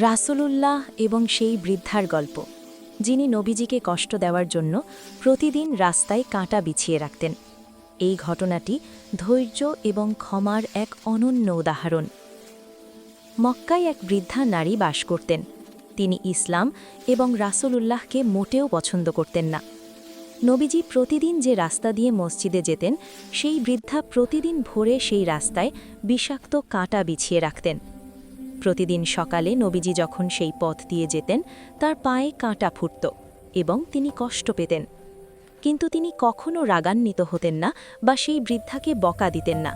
রাসূলুল্লাহ এবং সেই বৃদ্ধার গল্প, যিনি নবীজিকে কষ্ট দেওয়ার জন্য প্রতিদিন রাস্তায় কাঁটা বিছিয়ে রাখতেন। এই ঘটনাটি ধৈর্য এবং ক্ষমার এক অনন্য উদাহরণ। মক্কায় এক বৃদ্ধা নারী বাস করতেন। তিনি ইসলাম এবং রাসূলুল্লাহকে মোটেও পছন্দ করতেন না। নবীজি প্রতিদিন যে রাস্তা দিয়ে মসজিদে যেতেন, সেই বৃদ্ধা প্রতিদিন ভোরে সেই রাস্তায় বিষাক্ত কাঁটা বিছিয়ে রাখতেন। প্রতিদিন সকালে নবীজি যখন সেই পথ দিয়ে যেতেন, তার পায়ে কাঁটা ফুটত এবং তিনি কষ্ট পেতেন। কিন্তু তিনি কখনও রাগান্বিত হতেন না বা সেই বৃদ্ধাকে বকা দিতেন না।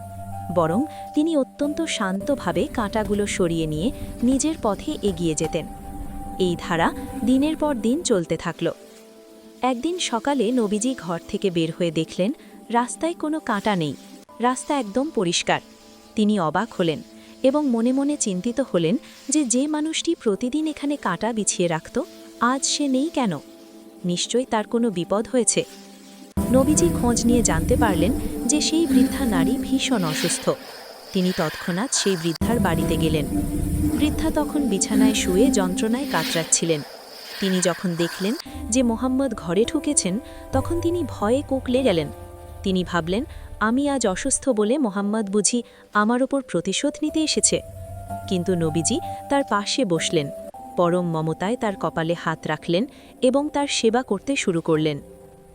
বরং তিনি অত্যন্ত শান্তভাবে কাঁটাগুলো সরিয়ে নিয়ে নিজের পথে এগিয়ে যেতেন। এই ধারা দিনের পর দিন চলতে থাকল। একদিন সকালে নবীজি ঘর থেকে বের হয়ে দেখলেন, রাস্তায় কোনো কাঁটা নেই, রাস্তা একদম পরিষ্কার। তিনি অবাক হলেন। এবং মনে মনে চিন্তিত হলেন যে যে মানুষটি প্রতিদিন এখানে কাঁটা বিছিয়ে রাখত, আজ সে নেই কেন? নিশ্চয়ই তার কোনো বিপদ হয়েছে। নবীজি খোঁজ নিয়ে জানতে পারলেন যে সেই বৃদ্ধা নারী ভীষণ অসুস্থ। তিনি তৎক্ষণাৎ সেই বৃদ্ধার বাড়িতে গেলেন। বৃদ্ধা তখন বিছানায় শুয়ে যন্ত্রণায় কাতরাচ্ছিলেন। তিনি যখন দেখলেন যে মোহাম্মদ ঘরে ঢুকেছেন, তখন তিনি ভয়ে কোকলে গেলেন। তিনি ভাবলেন আমি আজ অসুস্থ বলে মোহাম্মদ বুঝি আমার ওপর প্রতিশোধ নিতে এসেছে। কিন্তু নবীজি তার পাশে বসলেন, পরম মমতায় তার কপালে হাত রাখলেন এবং তার সেবা করতে শুরু করলেন।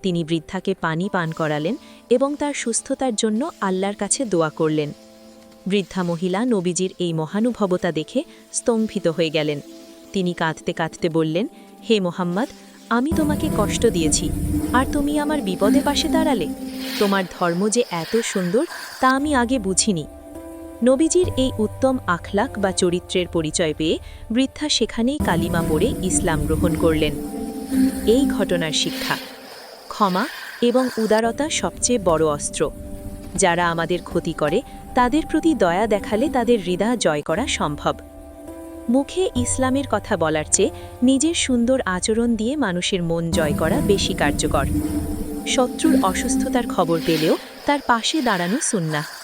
তিনি বৃদ্ধাকে পানি পান করালেন এবং তার সুস্থতার জন্য আল্লাহর কাছে দোয়া করলেন। বৃদ্ধা মহিলা নবীজির এই মহানুভবতা দেখে স্তম্ভিত হয়ে গেলেন। তিনি কাঁদতে কাঁদতে বললেন, হে মোহাম্মদ আমি তোমাকে কষ্ট দিয়েছি, আর তুমি আমার বিপদে পাশে দাঁড়ালে। তোমার ধর্ম যে এত সুন্দর, তা আমি আগে বুঝিনি। নবীজির এই উত্তম আখলাক বা চরিত্রের পরিচয় পেয়ে বৃদ্ধা সেখানেই কালিমা পড়ে ইসলাম গ্রহণ করলেন। এই ঘটনার শিক্ষা। ক্ষমা এবং উদারতা সবচেয়ে বড় অস্ত্র। যারা আমাদের ক্ষতি করে, তাদের প্রতি দয়া দেখালে তাদের হৃদয় জয় করা সম্ভব। মুখে ইসলামের কথা বলার চেয়ে নিজের সুন্দর আচরণ দিয়ে মানুষের মন জয় করা বেশি কার্যকর। শত্রুর অসুস্থতার খবর পেলেও তার পাশে দাঁড়ানো সুন্নাহ।